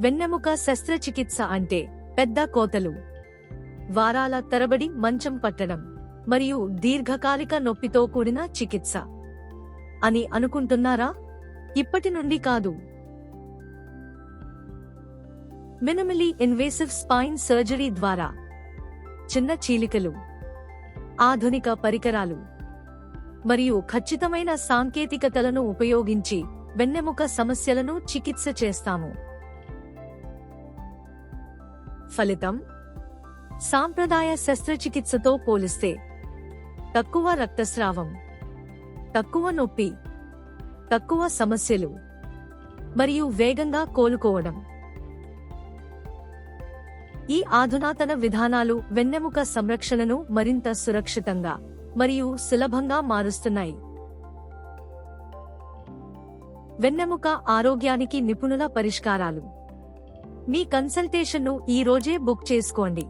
వెన్నెముక శస్త్రచికిత్స అంటే పెద్ద కోతలు. వారాల తరబడి మంచం పట్టడం మరియు దీర్ఘకాలిక నొప్పితో కూడిన చికిత్స. అని అనుకుంటున్నారా? ఇప్పటి నుండి కాదు. మినిమలీ ఇన్వేసివ్ స్పైన్ సర్జరీ ద్వారా. చిన్న చీలికలు. ఆధునిక పరికరాలు. మరియు ఖచ్చితమైన సాంకేతికతలను ఉపయోగించి వెన్నెముక సమస్యలను చికిత్స చేస్తాము. ఫలితం సాంప్రదాయ శస్త్రచికిత్సతో పోలిస్తే తక్కువ రక్తస్రావం తక్కువ నొప్పి తక్కువ సమస్యలు మరియు వేగంగా కోలుకోవడం. ఈ ఆధునాతన విధానాలు వెన్నెముక సంరక్షణను మరింత సురక్షితంగా మరియు సులభంగా మారుస్తున్నాయి. వెన్నెముక ఆరోగ్యానికి నిపుణుల పరిష్కారాలు. మీ కన్సల్టేషన్ను ఈ రోజే బుక్ చేసుకోండి.